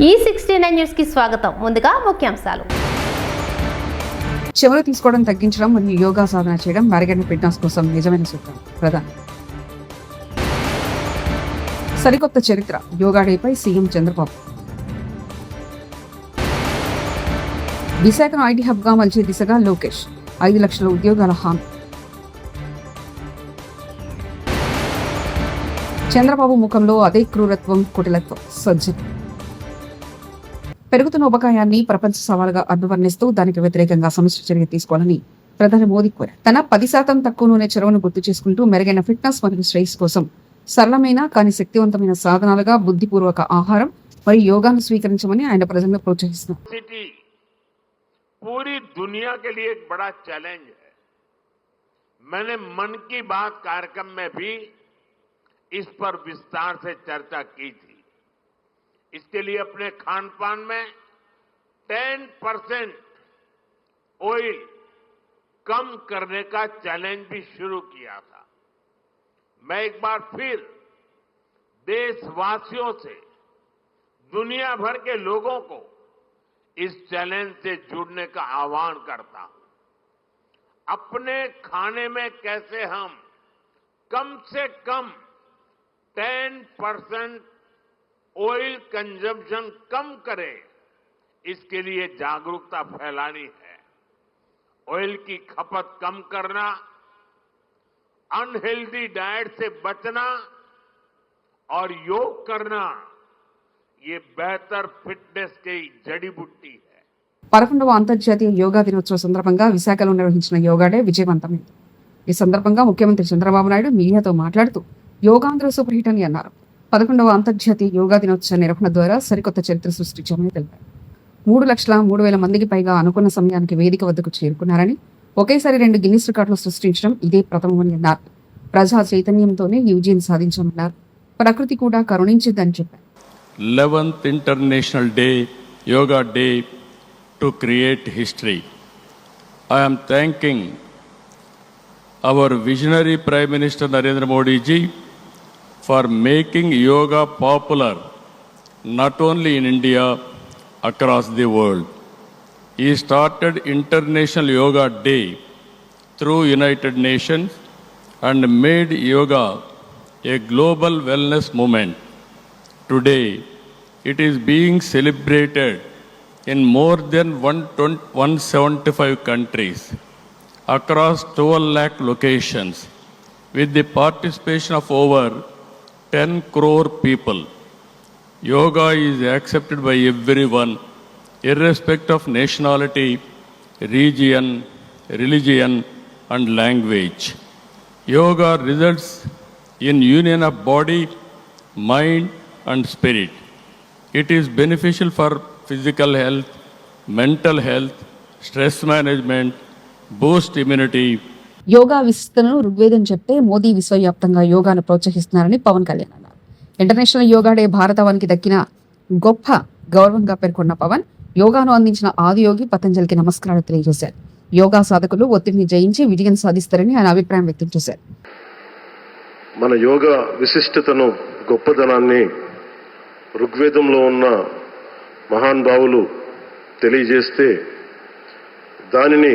ఈ sixty nine న్యూస్కి స్వాగతం. ముందుగా ముఖ్యాంశాలు. చెవులు తీసుకోవడం తగ్గించడం మరియు యోగా సాధన చేయడం మెరుగైన ఫిట్నెస్ కోసం నిజమైన సూత్రం. ప్రధాని. సరికొత్త చరిత్ర. యోగా డేపై సీఎం చంద్రబాబు. విశాఖను ఐటీ హబ్గా మలిచే దిశగా లోకేష్. ఐదు లక్షల ఉద్యోగాల హామీ. చంద్రబాబు ముఖంలో అదే క్రూరత్వం కుటిలత్వం సజ్జనం పెరుగుతున్న ఉపకాయాన్ని ప్రపంచ సవాలుగా అభివర్ణిస్తూ దానికి వ్యతిరేకంగా సమిష్టి చర్య తీసుకోవాలని ప్రధాని మోదీ కోరారు తన పది శాతం తక్కువ నూనె చెరువును గుర్తు చేసుకుంటూ మెరుగైన ఫిట్నెస్ మరియు శ్రేయస్ కోసం సరళమైన కానీ శక్తివంతమైన సాధనాలుగా బుద్ధిపూర్వక ఆహారం మరియు యోగాను స్వీకరించమని ఆయన ప్రజలను ప్రోత్సహిస్తున్నారు सिटी पूरी दुनिया के लिए एक बड़ा चैलेंज है मैंने मन की बात कार्यक्रम में भी इस पर विस्तार से चर्चा की थी इसके लिए अपने खान पान में 10 परसेंट ऑयल कम करने का चैलेंज भी शुरू किया था। मैं एक बार फिर देशवासियों से, दुनिया भर के लोगों को इस चैलेंज से जुड़ने का आह्वान करता हूँ। अपने खाने में कैसे हम कम से कम 10 परसेंट ऑयल कंजम्पशन कम करें इसके लिए जागरूकता फैलानी है ऑयल की खपत कम करना अनहेल्दी डाइट से बचना और योग करना ये बेहतर फिटनेस की जड़ी बूटी है పదకొండవ అంతర్జాతీయ యోగా దినోత్సవ సందర్భంగా విశాఖలో నిర్వహించిన యోగా డే విజయవంతమైంది ఈ సందర్భంగా ముఖ్యమంత్రి చంద్రబాబు నాయుడు మీడియాతో మాట్లాడుతూ యోగాంధ్ర సూపర్ హిట్ అని అన్నారు పదకొండవ అంతర్జాతీయ యోగా దినోత్సవ నిర్వహణ ద్వారా సరికొత్త చరిత్ర సృష్టించామని తెలిపారు. మూడు లక్షల మూడు వేల మందికి పైగా అనుకున్న సమయానికి వేదిక వద్దకు చేరుకున్నారని ఒకేసారి రెండు గిన్నిస్ రికార్డులు సృష్టించడం ఇదే ప్రథమమని అన్నారు. ప్రజా చైతన్యంతోనే ఈ విజయం సాధించామన్నారు. ప్రకృతి కూడా కరుణించిందని చెప్పారు. Eleventh international day yoga day to create history. I'm thanking our visionary prime minister Narendra Modiji for making yoga popular not only in India, across the world. He started International Yoga Day through United Nations and made yoga a global wellness movement. Today, it is being celebrated in more than 175 countries across 12 lakh locations with the participation of over 10 crore people. Yoga is accepted by everyone, irrespective of nationality, region, religion, and language. Yoga results in union of body, mind, and spirit. It is beneficial for physical health, mental health, stress management, boost immunity, yoga విశిష్టతను ఋగ్వేదం చెప్తే మోదీ విశ్వవ్యాప్తంగా యోగాను ప్రోత్సహిస్తున్నారని పవన్ కళ్యాణ్ అన్నారు. International yoga day భారతవానికి దక్కిన గొప్ప గౌరవంగా పేర్కొన్న పవన్ యోగాను అందించిన ఆదియోగి పతంజలికి నమస్కారాలు తెలియజేశారు. యోగా సాధకులు ఒత్తిడిని జయించి విజయం సాధిస్తారని ఆయన అభిప్రాయం వ్యక్తం చేశారు. మన యోగ విశిష్టతను గొప్పదనాన్ని ఋగ్వేదంలో ఉన్న మహానుభావులు తెలియజేస్తే దానిని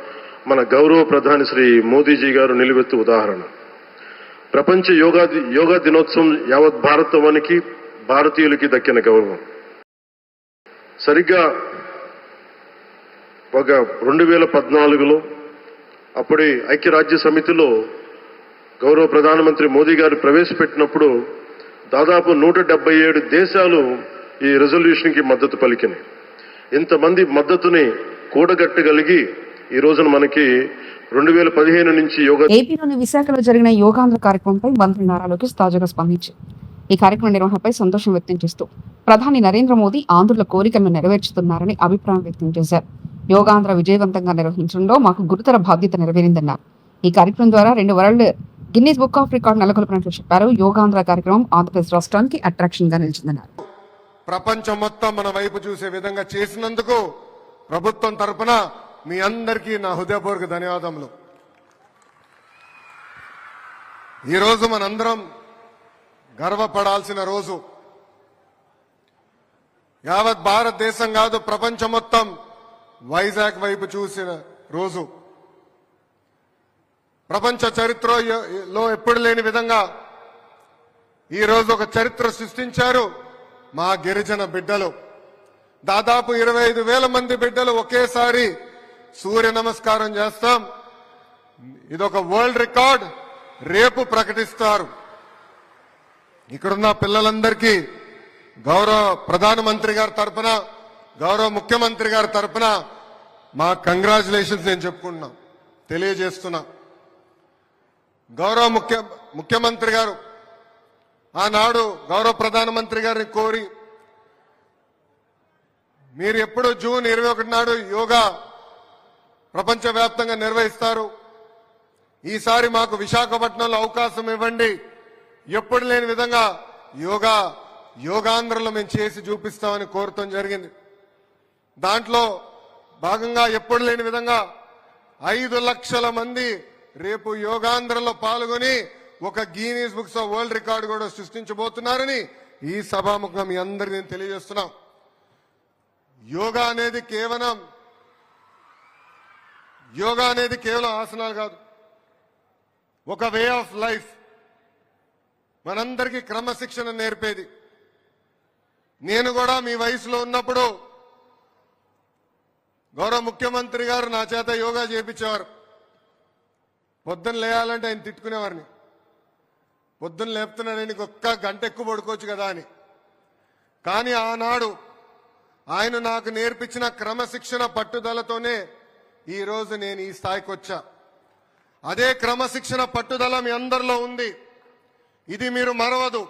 మన గౌరవ ప్రధాని శ్రీ మోదీజీ గారు నిలువెత్తు ఉదాహరణ. ప్రపంచ యోగా యోగా దినోత్సవం యావత్ భారతవానికి భారతీయులకి దక్కిన గౌరవం. సరిగ్గా ఒక రెండు వేల పద్నాలుగులో అప్పటి ఐక్యరాజ్య సమితిలో గౌరవ ప్రధానమంత్రి మోదీ గారు ప్రవేశపెట్టినప్పుడు దాదాపు నూట డెబ్బై ఏడు దేశాలు ఈ రెజల్యూషన్కి మద్దతు పలికినాయి. ఇంతమంది మద్దతుని కూడగట్టగలిగి ఈ రోజున మనకి రెండు వేల పదిహేను నుంచి యోగా ఏపీలోని విశాఖలో జరిగిన యోగాంధ్ర కార్యక్రమంపై మంత్రి నారా లోకేష్ తాజాగా స్పందించారు. ఈ కార్యక్రమ నిర్వహణపై సంతోషం వ్యక్తం చేస్తూ ప్రధాని నరేంద్ర మోదీ ఆంధ్రుల కోరికలను నెరవేర్చుతున్నారని అభిప్రాయం వ్యక్తం చేశారు. యోగాంధ్ర విజయవంతంగా నిర్వహించడంలో మాకు గురుతర బాధ్యత నెరవేరిందన్నారు. ఈ కార్యక్రమం ద్వారా రెండు world Guinness book of record నెలకొల్పినట్లు చెప్పారు. యోగాంధ్ర కార్యక్రమం ఆంధ్రప్రదేశ్ రాష్ట్రానికి అట్రాక్షన్గా నిలిచిందన్నారు. ప్రపంచం మొత్తం మన వైపు చూసే విధంగా చేసినందుకు ప్రభుత్వం తరపున మీ అందరికీ నా హృదయపూర్వక ధన్యవాదములు. ఈరోజు మనందరం గర్వపడాల్సిన రోజు. యావత్ భారతదేశం కాదు ప్రపంచం మొత్తం వైజాగ్ వైపు చూసిన రోజు. ప్రపంచ చరిత్రలో ఎప్పుడు లేని విధంగా ఈ రోజు ఒక చరిత్ర సృష్టించారు మా గిరిజన బిడ్డలు. దాదాపు ఇరవై ఐదు వేల మంది బిడ్డలు ఒకేసారి సూర్య నమస్కారం చేస్తాం. ఇదొక వరల్డ్ రికార్డ్. రేపు ప్రకటిస్తారు. ఇక్కడున్న పిల్లలందరికీ గౌరవ ప్రధానమంత్రి గారి తరపున గౌరవ ముఖ్యమంత్రి గారి తరఫున మా కంగ్రాచులేషన్స్ నేను చెప్పుకుంటున్నా తెలియజేస్తున్నా. గౌరవ ముఖ్య ముఖ్యమంత్రి గారు ఆనాడు గౌరవ ప్రధానమంత్రి గారిని కోరి మీరు ఎప్పుడు జూన్ ఇరవై ఒకటి నాడు యోగా ప్రపంచవ్యాప్తంగా నిర్వహిస్తారు. ఈసారి మాకు విశాఖపట్నంలో అవకాశం ఇవ్వండి. ఎప్పుడు లేని విధంగా యోగా యోగాంధ్రలో మేము చేసి చూపిస్తామని కోరటం జరిగింది. దాంట్లో భాగంగా ఎప్పుడు లేని విధంగా ఐదు లక్షల మంది రేపు యోగాంధ్రలో పాల్గొని ఒక Guinness books of world record కూడా సృష్టించబోతున్నారని ఈ సభాముఖం మీ అందరికీ నేను తెలియజేస్తున్నాం. యోగా అనేది కేవలం యోగా అనేది కేవలం ఆసనాలు కాదు. ఒక వే ఆఫ్ లైఫ్. మనందరికీ క్రమశిక్షణ నేర్పేది. నేను కూడా మీ వయసులో ఉన్నప్పుడు గౌరవ ముఖ్యమంత్రి గారు నా చేత యోగా చేపించేవారు. పొద్దున్న లేయాలంటే ఆయన తిట్టుకునేవారిని. పొద్దున్న లేపుతున్నాడని ఒక్క గంట ఎక్కువ పడుకోవచ్చు కదా అని. కానీ ఆనాడు ఆయన నాకు నేర్పించిన క్రమశిక్షణ పట్టుదలతోనే ఈరోజు నేను ఈ స్థాయికి వచ్చా. అదే క్రమశిక్షణ పట్టుదల మీ అందరిలో ఉంది. ఇది మీరు మరవదు.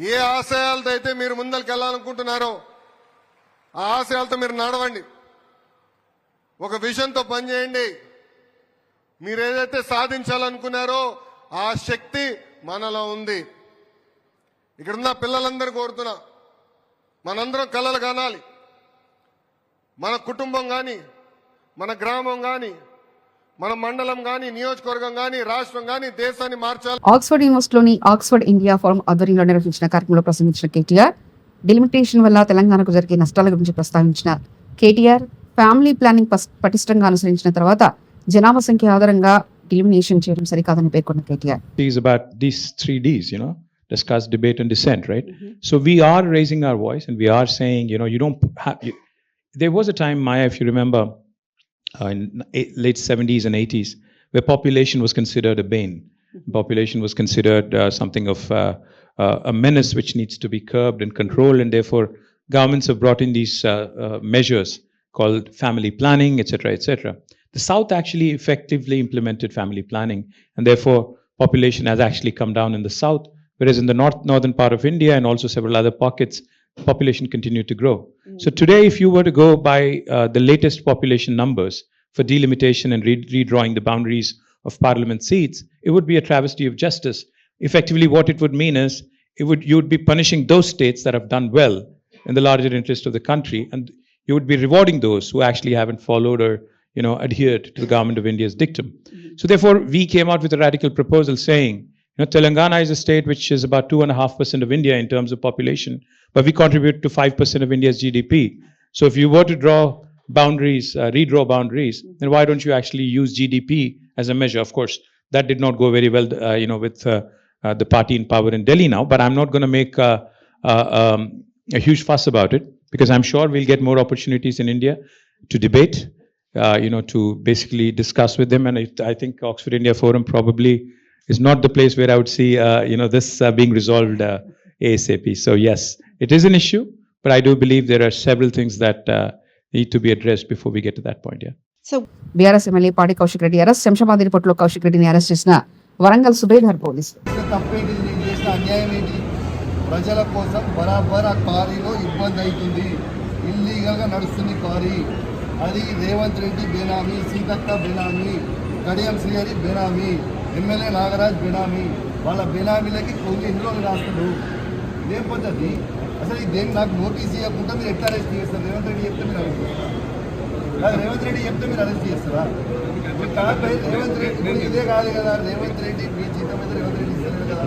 ఏ ఆశయాలతో అయితే మీరు ముందరికి వెళ్ళాలనుకుంటున్నారో ఆ ఆశయాలతో మీరు నడవండి. ఒక విజన్తో పనిచేయండి. మీరు ఏదైతే సాధించాలనుకున్నారో ఆ శక్తి మనలో ఉంది. ఇక్కడున్న పిల్లలందరూ కోరుతున్నా. మనందరం కలలు కానాలి. మన కుటుంబం కానీ మన గ్రామం కానీ మన మండలం కానీ నియోజకవర్గం కానీ రాష్ట్రం కానీ దేశాన్ని మార్చాలి ఆక్స్ఫర్డ్ యూనివర్సిటీలోని ఆక్స్ఫర్డ్ ఇండియా ఫోరం ఆధ్వర్యంలో నిర్వహించిన కార్యక్రమంలో ప్రసంగించిన కేటీఆర్ డిలిమిటేషన్ వల్ల తెలంగాణకు జరిగే నష్టాల గురించి ప్రస్తావించిన కేటీఆర్ ఫ్యామిలీ ప్లానింగ్ పస్- పటిష్టంగా అనుసరించిన తర్వాత జనాభా సంఖ్య ఆధారంగా డిలిమినేషన్ చేయడం సరికాదని పేర్కొన్న KTR is about these three Ds, you know, discuss, debate, and dissent, right? So we are raising our voice and we are saying, you know, you don't have. You, there was a time, Maya, if you remember, uh, in eight, late 70s and 80s, where population was considered a bane. Population was considered uh, something of uh, uh, a menace which needs to be curbed and controlled, and therefore governments have brought in these uh, uh, measures called family planning, etc., etc. The South actually effectively implemented family planning, and therefore population has actually come down in the South, whereas in the north northern part of India and also several other pockets, population continued to grow. So today, if you were to go by uh, the latest population numbers for delimitation and re- redrawing the boundaries of parliament seats, it would be a travesty of justice. Effectively, what it would mean is it would you would be punishing those states that have done well in the larger interest of the country, and you would be rewarding those who actually haven't followed or you know adhered to the government of India's dictum. So therefore, we came out with a radical proposal saying, you know, Telangana is a state which is about two and a half percent of India in terms of population, but we contribute to five percent of India's GDP. So if you were to draw boundaries, uh, redraw boundaries, then why don't you actually use GDP as a measure? Of course, that did not go very well, uh, you know, with uh, uh, the party in power in Delhi now. But I'm not going to make uh, uh, um, a huge fuss about it because I'm sure we'll get more opportunities in India to debate, you know, to basically discuss with them. And I think Oxford India Forum probably is not the place where I would see, uh, you know, this uh, being resolved uh, ASAP. So yes, it is an issue, but I do believe there are several things that uh, need to be addressed before we get to that point. Yeah. BRS MLA Padi Kaushik Reddy arrest Shamshabad రిపోర్టులో Kaushik రెడ్డిని arrest చేసిన వరంగల్ సుబేదార్ పోలీసులు చేసిన తప్పేంటి నేను చేసిన అన్యాయం ఏంటి ప్రజల కోసం బరాబర్ ఆ క్వారీలో ఇబ్బంది అవుతుంది ఇల్లీగల్గా నడుస్తుంది క్వారీ అది రేవంత్ రెడ్డి బేనామీ సీతక్క బేనామీ కడియం శ్రీహరి బేనామీ ఎమ్మెల్యే నాగరాజ్ బినామీ. వాళ్ళ బినామీలకి కొన్ని ఎన్ని రోజులు రాస్తాడు? ఇదేం పద్ధతి అసలు ఇదేం నాకు నోటీస్ ఇవ్వకుండా మీరు ఎట్లా అరెస్ట్ చేస్తారు? రేవంత్ రెడ్డి చెప్తే మీరు అరెస్ట్ చేస్తారు? రేవంత్ రెడ్డి చెప్తే మీరు అరెస్ట్ చేస్తారా? రేవంత్ రెడ్డి ఇదే కాదు కదా. రేవంత్ రెడ్డి మీ జీతం మీద రేవంత్ రెడ్డి ఇస్తారు కదా.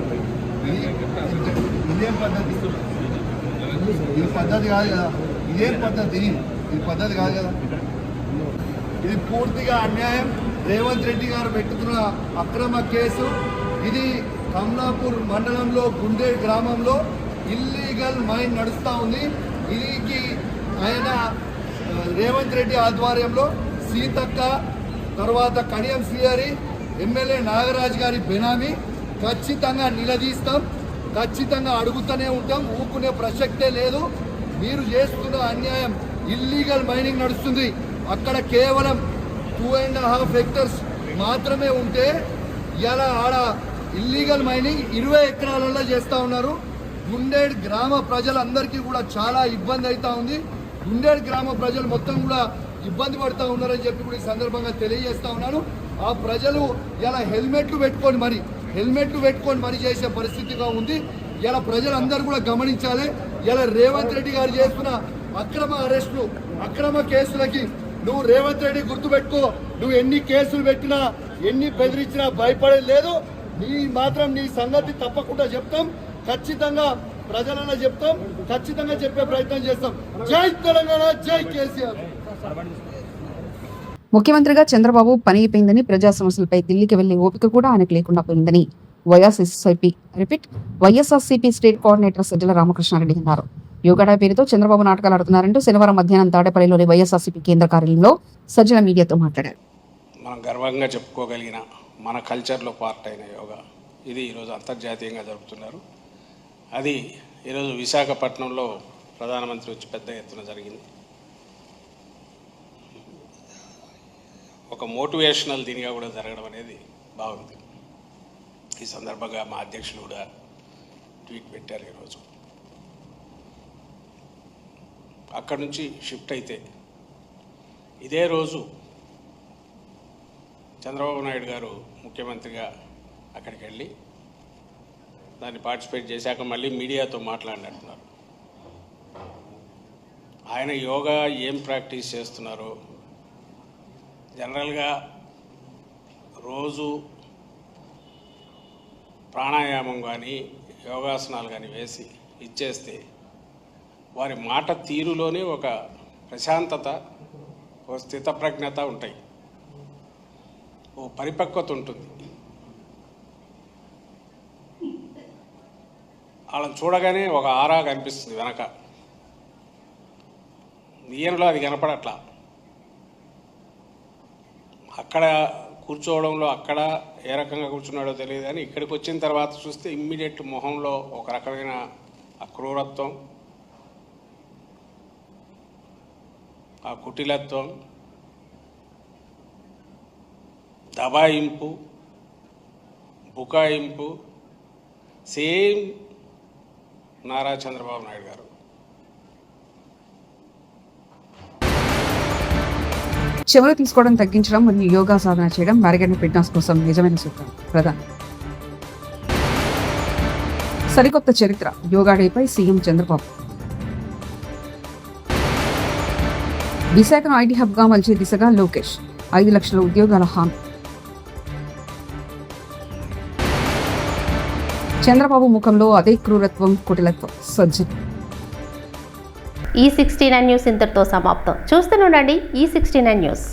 ఇదేం పద్ధతి? ఇది పద్ధతి కాదు కదా. ఇదేం పద్ధతి? ఇది పద్ధతి కాదు కదా. ఇది పూర్తిగా అన్యాయం. రేవంత్ రెడ్డి గారు పెట్టుకున్న అక్రమ కేసు. ఇది కమలాపూర్ మండలంలో గుండే గ్రామంలో ఇల్లీగల్ మైన్ నడుస్తూ ఉంది. దీనికి ఆయన రేవంత్ రెడ్డి ఆధ్వర్యంలో సీతక్క తర్వాత కడియం శ్రీహరి ఎమ్మెల్యే నాగరాజు గారి బెనామీ ఖచ్చితంగా నిలదీస్తాం. ఖచ్చితంగా అడుగుతూనే ఉంటాం. ఊకునే ప్రసక్తే లేదు. మీరు చేస్తున్న అన్యాయం ఇల్లీగల్ మైనింగ్ నడుస్తుంది. అక్కడ కేవలం టూ అండ్ హాఫ్ హెక్టర్స్ మాత్రమే ఉంటే ఇలా ఆడ ఇల్లీగల్ మైనింగ్ ఇరవై ఎకరాలలో చేస్తూ ఉన్నారు. గుండేడ్ గ్రామ ప్రజలందరికీ కూడా చాలా ఇబ్బంది అవుతా ఉంది. గుండేడ్ గ్రామ ప్రజలు మొత్తం కూడా ఇబ్బంది పడుతూ ఉన్నారని చెప్పి కూడా ఈ సందర్భంగా తెలియజేస్తా ఉన్నాను. ఆ ప్రజలు ఇలా హెల్మెట్లు పెట్టుకొని మరి హెల్మెట్లు పెట్టుకొని మరి చేసే పరిస్థితిగా ఉంది. ఇలా ప్రజలందరూ కూడా గమనించాలి. ఇలా రేవంత్ రెడ్డి గారు చేస్తున్న అక్రమ అరెస్టులు అక్రమ కేసులకి నువ్వు రేవంత్ రెడ్డి గుర్తుపెట్టుకో. నువ్వు ఎన్ని కేసులు పెట్టినా ఎన్ని బెదిరించినా భయపడేది లేదు. నీ మాత్రం నీ సంగతి తప్పకుండా చెప్తాం. ఖచ్చితంగా ప్రజలన్నా చెప్తాం. ఖచ్చితంగా చెప్పే ప్రయత్నం చేస్తాం. జై తెలంగాణ జై కేసీఆర్. ముఖ్యమంత్రిగా చంద్రబాబు పని అయిపోయిందని ప్రజా సమస్యలపై ఢిల్లీకి వెళ్ళే ఓపిక కూడా ఆయనకు లేకుండా పోయిందని YSSIP repeat YSRCP state coordinator Sajjala Ramakrishnareddy అన్నారు. యోగాడా పేరుతో చంద్రబాబు నాటకాలు ఆడుతున్నారంటూ శనివారం మధ్యాహ్నం తాడేపల్లిలోని వైఎస్ఆర్సీపీ కేంద్ర కార్యాలయంలో సజ్జల మీడియాతో మాట్లాడారు. మనం గర్వంగా చెప్పుకోగలిగిన మన కల్చర్లో పార్ట్ అయిన యోగా. ఇది ఈరోజు అంతర్జాతీయంగా జరుపుతున్నారు. అది ఈరోజు విశాఖపట్నంలో ప్రధానమంత్రి వచ్చి పెద్ద ఎత్తున జరిగింది. ఒక మోటివేషనల్ దీనిగా కూడా జరగడం అనేది బాగుంది. ఈ సందర్భంగా మా అధ్యక్షులు కూడా ట్వీట్ పెట్టారు ఈరోజు. అక్కడి నుంచి షిఫ్ట్ అయితే. ఇదే రోజు చంద్రబాబు నాయుడు గారు ముఖ్యమంత్రిగా అక్కడికి వెళ్ళి దాన్ని పార్టిసిపేట్ చేశాక మళ్ళీ మీడియాతో మాట్లాడినట్టున్నారు. ఆయన యోగా ఏం ప్రాక్టీస్ చేస్తున్నారో జనరల్గా రోజు ప్రాణాయామం కానీ యోగాసనాలు కానీ వేసి ఇచ్చేస్తే వారి మాట తీరులోనే ఒక ప్రశాంతత ఒక స్థితప్రజ్ఞత ఉంటాయి. ఓ పరిపక్వత ఉంటుంది. వాళ్ళని చూడగానే ఒక ఆరా కనిపిస్తుంది వెనక. ఈయనలో అది కనపడట్లా. అక్కడ కూర్చోవడంలో అక్కడ ఏ రకంగా కూర్చున్నాడో తెలియదు కానీ ఇక్కడికి వచ్చిన తర్వాత చూస్తే ఇమ్మీడియట్ మొహంలో ఒక రకమైన అక్రూరత్వం ఆ కుటిలత్వం దబాయింపు బుకాయింపు సేమ్ నారా చంద్రబాబు నాయుడు గారు. చెవులు తీసుకోవడం తగ్గించడం మరియు యోగా సాధన చేయడం మెరుగైన ఫిట్నెస్ కోసం నిజమైన సూత్రం. ప్రధాని. సరికొత్త చరిత్ర. యోగా డేపై సీఎం చంద్రబాబు. విశాఖ ఐటీ హబ్గా మలిచే దిశగా లోకేష్. ఐదు లక్షల ఉద్యోగాల హామీ. చంద్రబాబు ముఖంలో అదే క్రూరత్వం కుటిలత్వం సజ్జన్. ఈ సిక్స్టీ నైన్ న్యూస్ ఇంతటితో సమాప్తం. చూస్తూనే ఉండండి ఈ సిక్స్టీ నైన్ న్యూస్.